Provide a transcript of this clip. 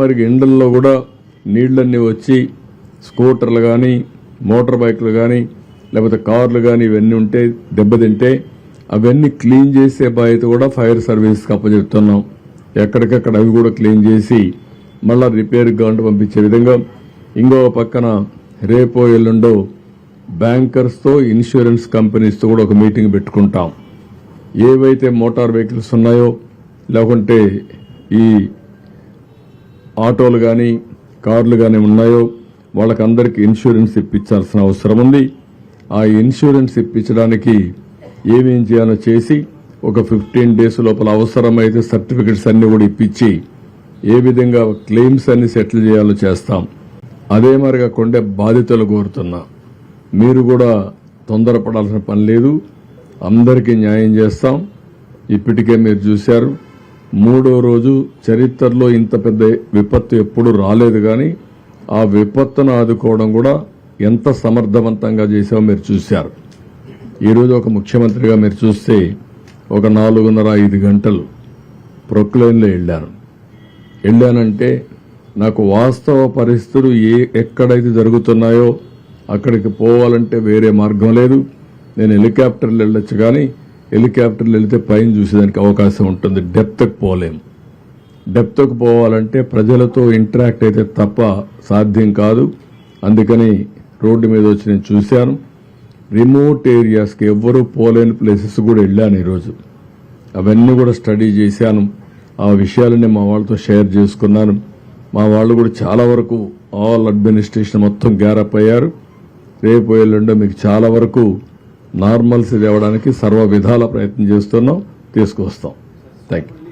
మరి ఎండల్లో కూడా నీళ్ళన్నీ వచ్చి స్కూటర్లు కానీ మోటార్ బైక్లు కానీ లేకపోతే కార్లు కానీ ఇవన్నీ ఉంటే దెబ్బతింటే అవన్నీ క్లీన్ చేసే బాధ్యత కూడా ఫైర్ సర్వీస్కి అప్పచెప్తున్నాం. ఎక్కడికక్కడ అవి కూడా క్లీన్ చేసి మళ్ళా రిపేర్ గంట పంపించే విధంగా ఇంకో పక్కన రేపో ఎల్లుండో బ్యాంకర్స్తో ఇన్సూరెన్స్ కంపెనీస్తో కూడా ఒక మీటింగ్ పెట్టుకుంటాం. ఏవైతే మోటార్ వెహికల్స్ ఉన్నాయో లేకుంటే ఈ ఆటోలు కానీ కార్లు కానీ ఉన్నాయో వాళ్ళకందరికీ ఇన్సూరెన్స్ ఇప్పించాల్సిన అవసరం ఉంది. ఆ ఇన్సూరెన్స్ ఇప్పించడానికి ఏమేం చేయాలో చేసి ఒక ఫిఫ్టీన్ డేస్ లోపల అవసరమైతే సర్టిఫికెట్స్ అన్ని కూడా ఇప్పించి ఏ విధంగా క్లెయిమ్స్ అన్ని సెటిల్ చేయాలో చేస్తాం. అదే మరిగా కొండే బాధితులు కోరుతున్నా. మీరు కూడా తొందరపడాల్సిన పని లేదు. అందరికీ న్యాయం చేస్తాం. ఇప్పటికే మీరు చూశారు. మూడో రోజు చరిత్రలో ఇంత పెద్ద విపత్తు ఎప్పుడు రాలేదు కానీ ఆ విపత్తును ఆదుకోవడం కూడా ఎంత సమర్థవంతంగా చేసామో మీరు చూశారు. ఈరోజు ఒక ముఖ్యమంత్రిగా మీరు చూస్తే ఒక నాలుగున్నర ఐదు గంటలు ప్రొక్లైన్లో వెళ్ళాను. వెళ్ళానంటే నాకు వాస్తవ పరిస్థితులు ఏ ఎక్కడైతే జరుగుతున్నాయో అక్కడికి పోవాలంటే వేరే మార్గం లేదు. నేను హెలికాప్టర్లు వెళ్ళొచ్చు కానీ హెలికాప్టర్లు వెళితే పైన చూసేదానికి అవకాశం ఉంటుంది. డెప్త్కి పోలేం డెప్త్కు పోవాలంటే ప్రజలతో ఇంటరాక్ట్ అయితే తప్ప సాధ్యం కాదు. అందుకని రోడ్డు మీద వచ్చి నేను చూశాను. రిమోట్ ఏరియాస్కి ఎవ్వరూ పోలేని ప్లేసెస్ కూడా వెళ్ళాను ఈరోజు. అవన్నీ కూడా స్టడీ చేశాను. ఆ విషయాలని మా వాళ్ళతో షేర్ చేసుకున్నాను. మా వాళ్ళు కూడా చాలా వరకు ఆల్ అడ్మినిస్ట్రేషన్ మొత్తం గ్యారప్ అయ్యారు. రేపు ఎల్లుండో మీకు చాలా వరకు నార్మల్స్ తేవడానికి సర్వ విధాల ప్రయత్నం చేస్తున్నాం తీసుకొస్తాం థ్యాంక్ యూ